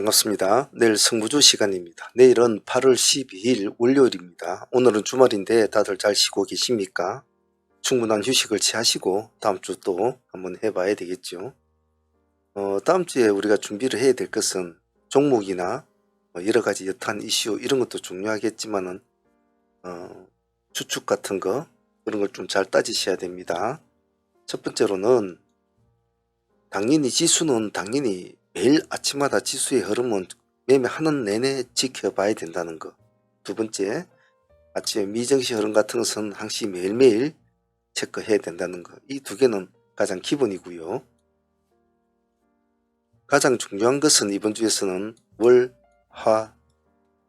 반갑습니다. 내일 성부주 시간입니다. 내일은 8월 12일 월요일입니다. 오늘은 주말인데 다들 잘 쉬고 계십니까? 충분한 휴식을 취하시고 다음 주 또 한번 해봐야 되겠죠. 어, 다음 주에 우리가 준비를 해야 될 것은 종목이나 뭐 여러 가지 여타한 이슈 이런 것도 중요하겠지만은 어, 추측 같은 거 그런 걸 좀 잘 따지셔야 됩니다. 첫 번째로는 당연히 지수는 당연히 매일 아침마다 지수의 흐름은 매매하는 내내 지켜봐야 된다는 거. 두 번째, 아침에 미정시 흐름 같은 것은 항시 매일매일 체크해야 된다는 거. 이두 개는 가장 기본이고요. 가장 중요한 것은 이번 주에서는 월, 화,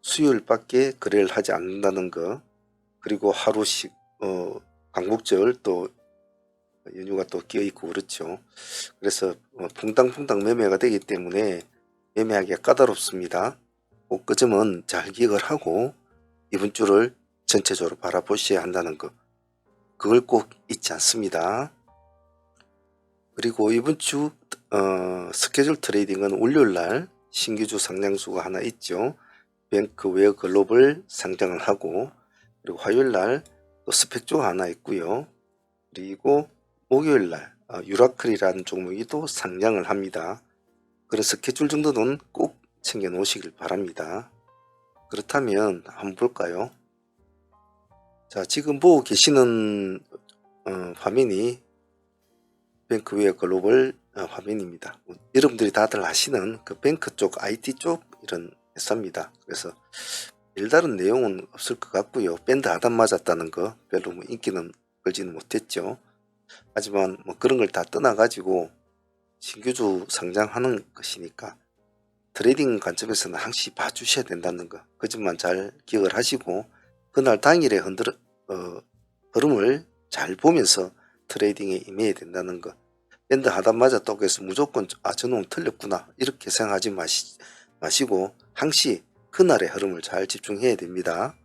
수요일밖에 거래를 하지 않는다는 거. 그리고 하루씩 어, 광복절 또 연휴가 또 끼어 있고 그렇죠. 그래서 어, 퐁당퐁당 매매가 되기 때문에 매매하기가 까다롭습니다. 꼭그 점은 잘 기억을 하고 이번 주를 전체적으로 바라보셔야 한다는 거. 그걸 꼭 잊지 않습니다. 그리고 이번 주 어, 스케줄 트레이딩은 월요일 날 신규주 상장수가 하나 있죠. 뱅크웨어 글로벌 상장을 하고 그리고 화요일 날 또 스펙주가 하나 있고요. 그리고 목요일 날 어, 유라클이라는 종목이 또 상장을 합니다. 그런 스케줄 정도는 꼭 챙겨 놓으시길 바랍니다. 그렇다면 한번 볼까요? 자, 지금 보고 계시는 어, 화면이 뱅크웨어 글로벌 어, 화면입니다. 여러분들이 다들 아시는 그 뱅크 쪽, IT 쪽 이런 회사입니다. 그래서 별다른 내용은 없을 것 같고요. 밴드 하단 맞았다는 거 별로 뭐 인기는 걸지는 못했죠. 하지만 뭐 그런 걸 다 떠나가지고 신규주 상장하는 것이니까 트레이딩 관점에서는 항시 봐주셔야 된다는 거. 그 점만 잘 기억을 하시고 그날 당일에 흔들 어, 흐름을 잘 보면서 트레이딩에 임해야 된다는 거. 밴드 하단 맞았다고 해서 무조건 아 저놈 틀렸구나 이렇게 생각하지 마시, 마시고 항시 그날의 흐름을 잘 집중해야 됩니다.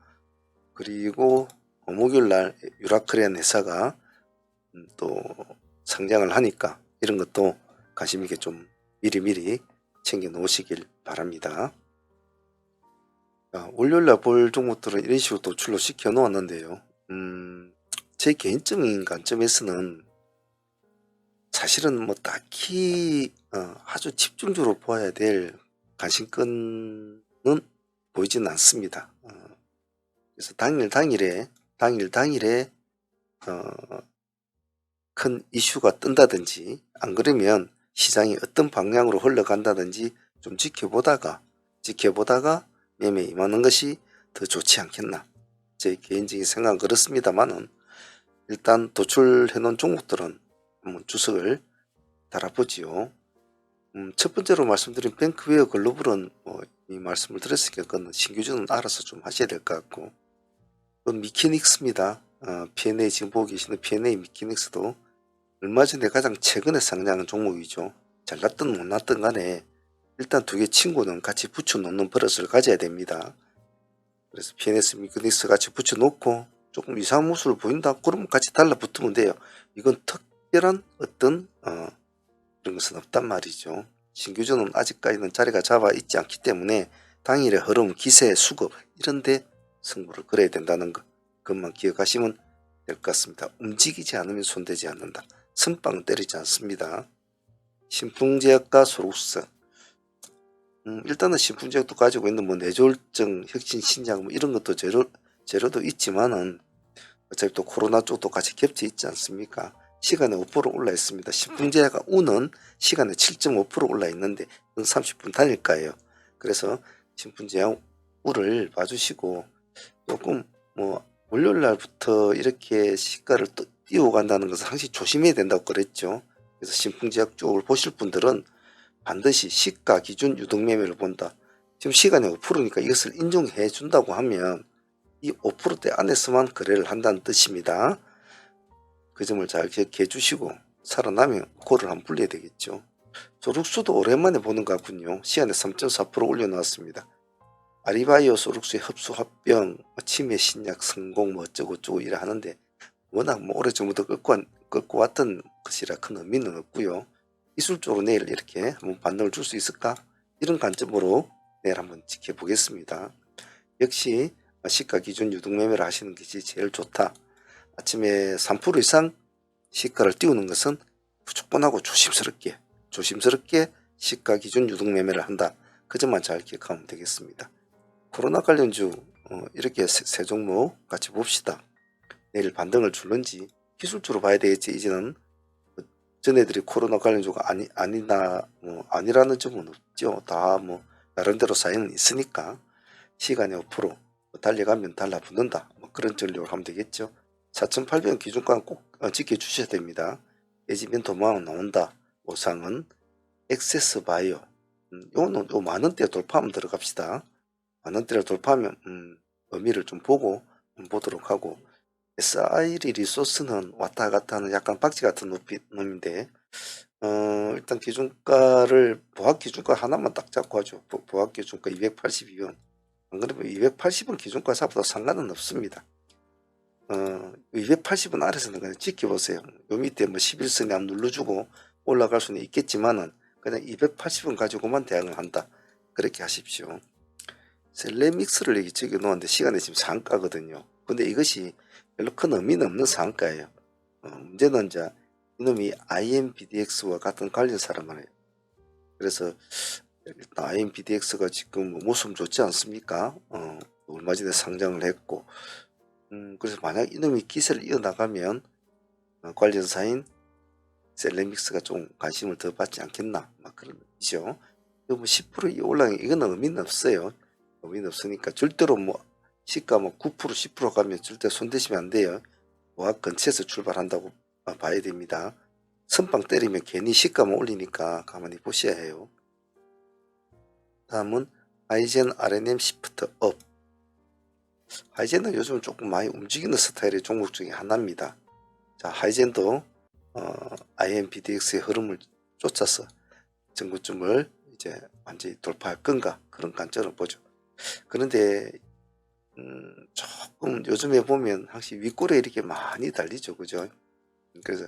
그리고 어, 목요일 날 유라크리안 회사가 음, 또 상장을 하니까 이런 것도 관심 있게 좀 미리미리 챙겨 놓으시길 바랍니다. 자, 월요일날 볼 종목들은 이런 식으로 도출로 시켜 놓았는데요. 음, 제 개인적인 관점에서는 사실은 뭐 딱히 어, 아주 집중적으로 보아야 될 관심권은 보이지는 않습니다. 어, 그래서 당일 당일에 당일 당일에 어, 큰 이슈가 뜬다든지 안 그러면 시장이 어떤 방향으로 흘러간다든지 좀 지켜보다가 지켜보다가 매매 임하는 것이 더 좋지 않겠나 제 개인적인 생각은 그렇습니다만은 일단 도출해 놓은 종목들은 한번 주석을 달아보지요. 음, 첫 번째로 말씀드린 뱅크웨어 글로벌은 뭐 이 말씀을 드렸으니까 그건 신규주는 알아서 좀 하셔야 될 것 같고 미키닉스입니다. 어, P&A 지금 보고 계시는 P&A 미키닉스도 얼마 전에 가장 최근에 상장한 종목이죠. 잘 났든 못 났든 간에 일단 두 개 친구는 같이 붙여놓는 버릇을 가져야 됩니다. 그래서 PNS 미크닉스 같이 붙여놓고 조금 이상한 모습을 보인다? 그러면 같이 달라붙으면 돼요. 이건 특별한 어떤 어, 그런 것은 없단 말이죠. 신규주는 아직까지는 자리가 잡아 있지 않기 때문에 당일의 흐름, 기세, 수급 이런 데 승부를 걸어야 된다는 것 그것만 기억하시면 될 것 같습니다. 움직이지 않으면 손대지 않는다. 선빵 때리지 않습니다. 신풍제약과 소록스 음, 일단은 신풍제약도 가지고 있는 뭐 뇌졸중, 혁신, 신장 뭐 이런 것도 재료, 재료도 있지만은 어차피 또 코로나 쪽도 같이 겹쳐 있지 않습니까? 시간에 5% 올라 있습니다. 신풍제약과 우는 시간에 7.5% 올라 있는데 30분 단일가예요. 그래서 신풍제약 우를 봐주시고 조금 뭐 월요일 날부터 이렇게 시가를 또 띄워간다는 것은 항상 조심해야 된다고 그랬죠. 그래서 신풍제약 쪽을 보실 분들은 반드시 시가 기준 유동매매를 본다. 지금 시간이 5%니까 이것을 인정해 준다고 하면 이 5%대 안에서만 거래를 한다는 뜻입니다. 그 점을 잘 기억해 주시고 살아나면 코를 한번 불려야 되겠죠. 소룩수도 오랜만에 보는 것 같군요. 시간에 3.4% 올려놨습니다. 아리바이오 소룩수의 흡수 합병, 뭐 치매 신약 성공 뭐 어쩌고 저쩌고 이래 하는데 워낙 뭐 오래전부터 끌고, 끌고 왔던 것이라 큰 의미는 없고요. 기술적으로 내일 이렇게 한번 반등을 줄 수 있을까? 이런 관점으로 내일 한번 지켜보겠습니다. 역시 시가 기준 유동 매매를 하시는 것이 제일 좋다. 아침에 3% 이상 시가를 띄우는 것은 무조건 하고 조심스럽게 조심스럽게 시가 기준 유동 매매를 한다. 그 점만 잘 기억하면 되겠습니다. 코로나 관련주 어, 이렇게 세, 세 종목 같이 봅시다. 내일 반등을 줄는지 기술주로 봐야 되겠지 이제는 뭐 전애들이 코로나 관련주가 아니 아니나 뭐 아니라는 점은 없죠. 다 뭐 나름대로 사연은 있으니까 시간이 5% 달려가면 달라붙는다. 뭐 그런 전략을 하면 되겠죠. 4,800원 기준가는 꼭 어, 지켜주셔야 됩니다. 예지면 도망 나온다. 보상은 액세스 바이오. 음, 요거는 요 만원대 돌파하면 들어갑시다. 만원대를 돌파하면 음, 의미를 좀 보고 음, 보도록 하고 SIL 리소스는 왔다 갔다 하는 약간 박쥐 같은 높이, 놈인데 어, 일단 기준가를 보합 기준가 하나만 딱 잡고 하죠. 보, 보합 기준가 282원. 안 그러면 280원 기준가 잡아도 상관은 없습니다. 어, 280원 아래서는 그냥 지켜보세요. 요 밑에 뭐 11선에 한번 눌러주고 올라갈 수는 있겠지만은 그냥 280원 가지고만 대응을 한다. 그렇게 하십시오. 셀레믹스를 여기 적어 놓았는데 시간이 지금 상가거든요. 근데 이것이 별로 큰 의미는 없는 상가예요. 어, 문제는 이제 이놈이 IMBDX와 같은 관련사람을 해요. 그래서 일단 IMBDX가 지금 뭐 모습 좋지 않습니까? 어, 얼마 전에 상장을 했고 음, 그래서 만약 이놈이 기세를 이어나가면 어, 관련사인 셀레믹스가 좀 관심을 더 받지 않겠나 막 그런. 이거 뭐10% 올라간 이거는 의미는 없어요. 의미는 없으니까 절대로 뭐 시가 뭐 9% 10% 가면 절대 손 대시면 안 돼요. 모학 근처에서 출발한다고 어, 봐야 됩니다. 선빵 때리면 괜히 시가만 올리니까 가만히 보셔야 해요. 다음은 하이젠 RNM 시프트 업. 하이젠은 요즘 조금 많이 움직이는 스타일의 종목 중에 하나입니다. 자, 하이젠도 어, IMBDX의 흐름을 쫓아서 정구점을 이제 완전히 돌파할 건가 그런 관점을 보죠. 그런데 음, 조금 요즘에 보면 확실히 윗골에 이렇게 많이 달리죠, 그죠? 그래서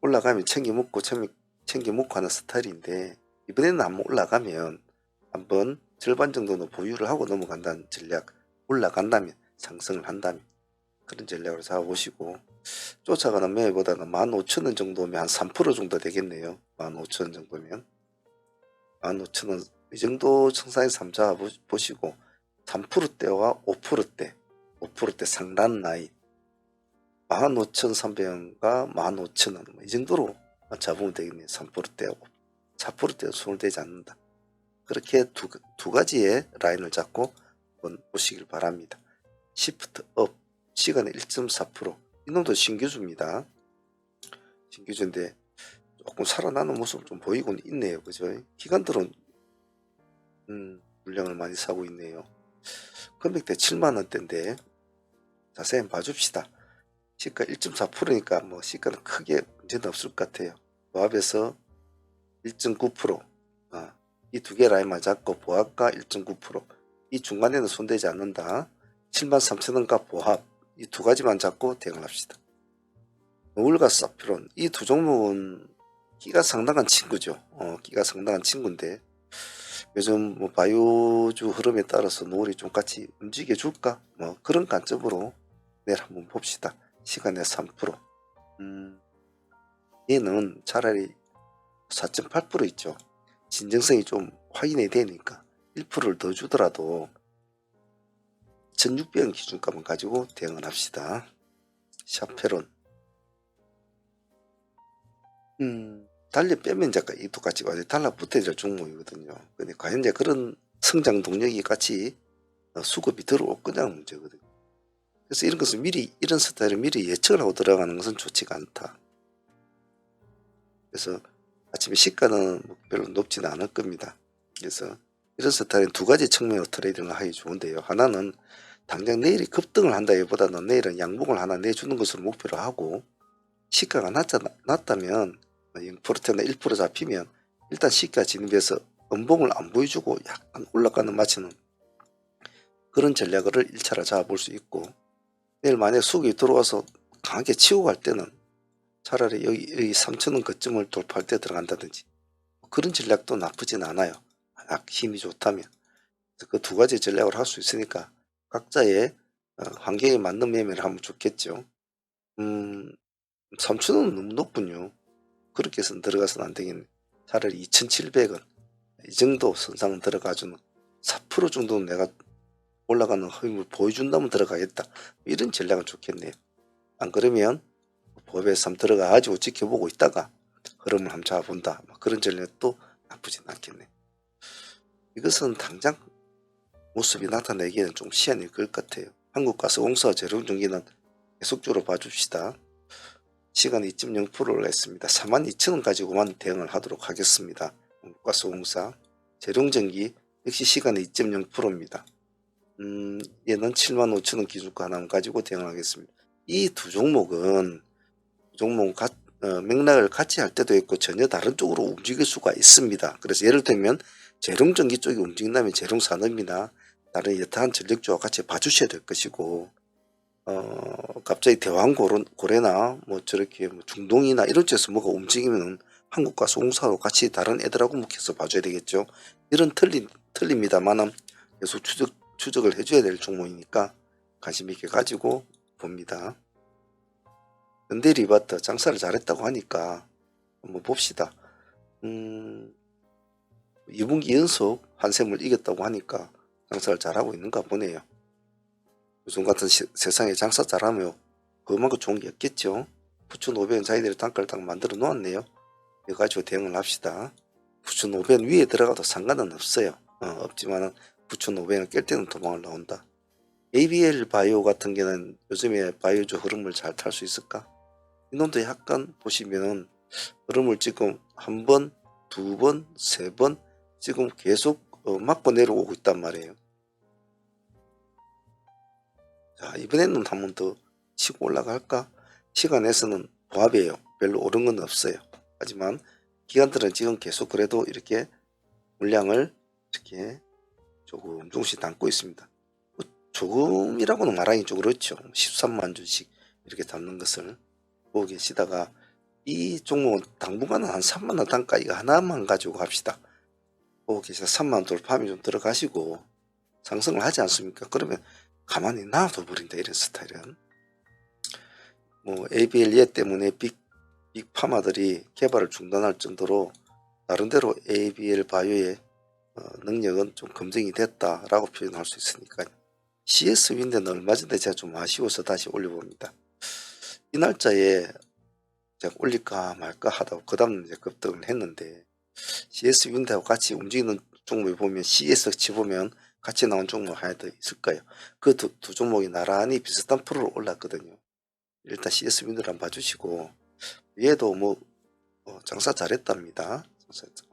올라가면 챙겨 먹고 챙겨, 먹고 하는 스타일인데 이번에는 안 올라가면 한번 절반 정도는 보유를 하고 넘어간다는 전략 올라간다면 상승을 한다면 그런 전략으로 잡아보시고 쫓아가는 매매보다는 15,000원 정도면 한 3% 정도 되겠네요 15,000원 정도면 15,000원 이 정도 청산에서 한번 잡아보시고 3%대와 5%대 5%대 상단 라인 15,300원과 15,000원 뭐 이 정도로 잡으면 되겠네요 3%대 4%대 손을 대지 않는다 그렇게 두, 두 가지의 라인을 잡고 한번 보시길 바랍니다. 시프트 업 시간의 1.4% 이놈도 신규주입니다. 신규주인데 조금 살아나는 모습 좀 보이고는 있네요. 그죠? 기관들은 음, 물량을 많이 사고 있네요. 금액대 7만원대인데 자세히 봐줍시다. 시가 1.4%니까 뭐 시가는 크게 문제는 없을 것 같아요. 조합에서 1.9% 아, 이두 개 라인만 잡고 보합가 1.9%이 중간에는 손대지 않는다. 7만 3천원과 보합 이 두 가지만 잡고 대응을 합시다. 노을과 사피론 이 두 종목은 끼가 상당한 친구죠. 어, 끼가 상당한 친구인데 요즘 뭐 바이오주 흐름에 따라서 노을이 좀 같이 움직여 줄까? 뭐 그런 관점으로 내일 한번 봅시다. 시간의 3%. 음, 얘는 차라리 4.8% 있죠. 진정성이 좀 확인이 되니까 1%를 더 주더라도 1600원 기준값을 가지고 대응을 합시다. 샤페론 음, 달려 빼면 작가 이 똑같이 완전 달라붙어야 될 종목이거든요. 근데 과연 이제 그런 성장 동력이 같이 어, 수급이 들어올 거냐는 문제거든요. 그래서 이런 것을 미리 이런 스타일을 미리 예측을 하고 들어가는 것은 좋지가 않다. 그래서 아침에 시가는 뭐 별로 높지는 않을 겁니다. 그래서 이런 스타일은 두 가지 측면으로 트레이딩을 하기 좋은데요. 하나는 당장 내일이 급등을 한다기보다는 내일은 양봉을 하나 내주는 것을 목표로 하고 시가가 낮자, 낮다면 0%나 1% 잡히면 일단 시가 진입해서 음봉을 안 보여주고 약간 올라가는 마치는 그런 전략을 1차로 잡아볼 수 있고 내일 만약 수급이 들어와서 강하게 치고 갈 때는 차라리 여기, 여기 3천원 거점을 돌파할 때 들어간다든지 그런 전략도 나쁘진 않아요. 만약 힘이 좋다면 그 두 가지 전략을 할 수 있으니까 각자의 어, 환경에 맞는 매매를 하면 좋겠죠. 음, 3천원은 너무 높군요. 그렇게 해서 들어가서는 안 되겠네. 차라리 2,700원. 이 정도 선상 들어가주는 4% 정도는 내가 올라가는 흐름을 보여준다면 들어가겠다. 이런 전략은 좋겠네요. 안 그러면 법에서 한번 들어가가지고 지켜보고 있다가 흐름을 한번 잡아본다. 뭐 그런 전략도 나쁘진 않겠네. 이것은 당장 모습이 나타내기에는 좀 시간이 걸릴 것 같아요. 한국가스공사 재료전기는 계속적으로 봐줍시다. 시간 2.0%를 했습니다. 42,000원 가지고만 대응을 하도록 하겠습니다. 한국가스공사 재룡전기 역시 시간 2.0%입니다. 음, 얘는 75,000원 기준가 하나 가지고 대응하겠습니다. 이 두 종목은 종목 가, 어, 맥락을 같이 할 때도 있고 전혀 다른 쪽으로 움직일 수가 있습니다. 그래서 예를 들면 재룡전기 쪽이 움직인다면 재룡산업이나 다른 여타한 전력주와 같이 봐주셔야 될 것이고 어, 갑자기 대왕고래, 고래나 뭐 저렇게 뭐 중동이나 이런 쪽에서 뭐가 움직이면 한국과 송사로 같이 다른 애들하고 묶여서 봐줘야 되겠죠. 이런 틀림, 틀립니다만은 계속 추적, 추적을 해줘야 될 종목이니까 관심 있게 가지고 봅니다. 현대 리바트 장사를 잘했다고 하니까 한번 봅시다. 음, 2분기 연속 한샘을 이겼다고 하니까 장사를 잘하고 있는가 보네요. 요즘 같은 시- 세상에 장사 잘하면 그만큼 좋은 게 없겠죠. 9,500원 자기들이 단가를 딱 만들어 놓았네요. 이거 가지고 대응을 합시다. 9,500원 위에 들어가도 상관은 없어요. 어, 없지만은 9,500원 깰 때는 도망을 나온다. ABL 바이오 같은 경우는 요즘에 바이오주 흐름을 잘 탈 수 있을까? 이놈도 약간 보시면은 흐름을 지금 한 번, 두 번, 세 번 지금 계속 어, 맞고 내려오고 있단 말이에요. 자, 이번에는 한번 더 치고 올라갈까? 시간에서는 보합이에요. 별로 오른 건 없어요. 하지만 기관들은 지금 계속 그래도 이렇게 물량을 이렇게 조금 조금씩 담고 있습니다. 뭐 조금이라고는 말하기 좀 그렇죠. 13만 주씩 이렇게 담는 것을 보고 계시다가 이 종목은 당분간은 한 3만 원 단가 이거 하나만 가지고 합시다. 보고 계시다 3만 원 돌파하면 좀 들어가시고 상승을 하지 않습니까? 그러면 가만히 놔둬 버린다 이런 스타일은 뭐 ABL 예 때문에 빅, 빅 파마들이 개발을 중단할 정도로 나름대로 ABL 바이오의 어, 능력은 좀 검증이 됐다라고 표현할 수 있으니까요. CS 윈드는 얼마 전에 제가 좀 아쉬워서 다시 올려봅니다. 이 날짜에 제가 올릴까 말까 하다가 그 다음 이제 급등을 했는데 CS 윈드하고 같이 움직이는 종목을 보면 CS 치 보면 같이 나온 종목 하나 더 있을 거예요. 그 두 두 종목이 나란히 비슷한 프로로 올랐거든요. 일단 CS 한번 봐주시고 얘도 뭐 어, 장사 잘했답니다.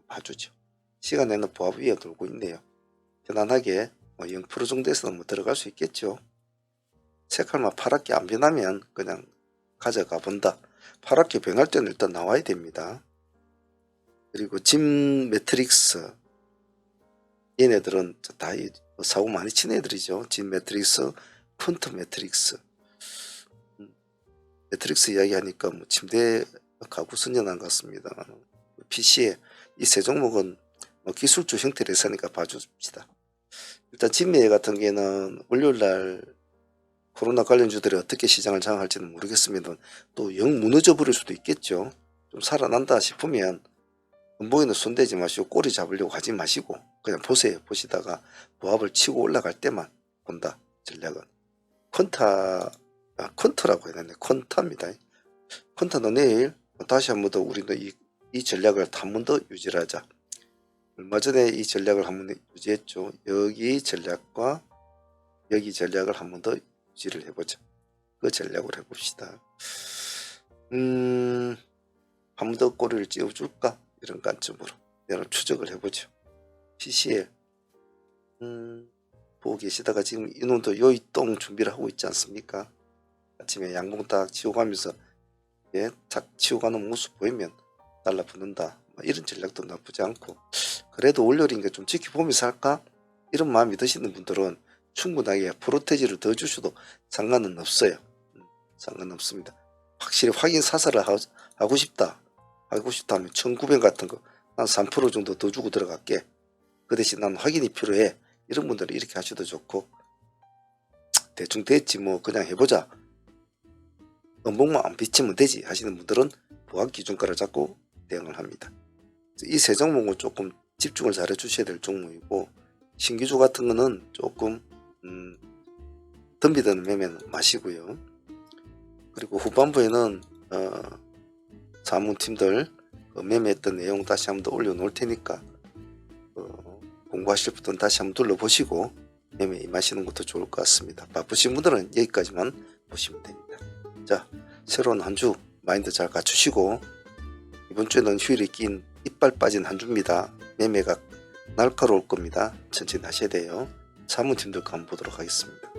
봐주죠. 시간에는 보합 위에 돌고 있네요. 편안하게 뭐 0% 정도에서는 뭐 들어갈 수 있겠죠. 색깔만 파랗게 안 변하면 그냥 가져가 본다. 파랗게 변할 때는 일단 나와야 됩니다. 그리고 짐 매트릭스 얘네들은 다 이- 뭐 사고 많이 친 애들이죠. 짐 매트릭스, 폰트 매트릭스. 음, 매트릭스 이야기하니까 뭐 침대 가구 선전한 것 같습니다. PC에 이 세 종목은 뭐 기술주 형태로 했으니까 봐줍시다. 일단 진미애 같은 경우에는 월요일 날 코로나 관련주들이 어떻게 시장을 장악할지는 모르겠습니다. 또영 무너져 버릴 수도 있겠죠. 좀 살아난다 싶으면 음봉에는 손대지 마시고 꼬리 잡으려고 하지 마시고 그냥 보세요. 보시다가 보합을 치고 올라갈 때만 본다. 전략은. 콘타, 아, 콘트라고 해야 되네. 콘타입니다. 콘타는 내일 다시 한 번 더 우리는 이, 이 전략을 한 번 더 유지를 하자. 얼마 전에 이 전략을 한 번 유지했죠. 여기 전략과 여기 전략을 한 번 더 유지를 해보자. 그 전략을 해봅시다. 음, 한 번 더 꼬리를 찌워줄까? 이런 관점으로 여러 추적을 해보죠. PCL 음, 보고 계시다가 지금 이놈도 요이똥 준비를 하고 있지 않습니까? 아침에 양봉 딱 치워가면서 예, 탁 치워가는 모습 보이면 달라붙는다. 뭐 이런 전략도 나쁘지 않고 그래도 월요일인가 좀 지켜보면서 할까? 이런 마음이 드시는 분들은 충분하게 프로테지를 더 주셔도 상관은 없어요. 음, 상관없습니다. 확실히 확인 사살을 하, 하고 싶다. 하고 싶다면 1900 같은 거한3% 정도 더 주고 들어갈게. 그 대신 난 확인이 필요해. 이런 분들은 이렇게 하셔도 좋고 대충 됐지 뭐 그냥 해보자. 음봉만 안 비치면 되지 하시는 분들은 부합 기준가를 잡고 대응을 합니다. 이 세 종목은 조금 집중을 잘 해주셔야 될 종목이고 신기주 같은 거는 조금 음, 덤비드는 매매는 마시고요. 그리고 후반부에는 어, 자문팀들 그 매매했던 내용 다시 한번 더 올려놓을 테니까 어, 공부하실 분들은 다시 한번 둘러보시고 매매 임하시는 것도 좋을 것 같습니다. 바쁘신 분들은 여기까지만 보시면 됩니다. 자, 새로운 한 주 마인드 잘 갖추시고 이번 주에는 휴일이 낀 이빨 빠진 한 주입니다. 매매가 날카로울 겁니다. 천천히 하셔야 돼요. 사무팀들 한번 보도록 하겠습니다.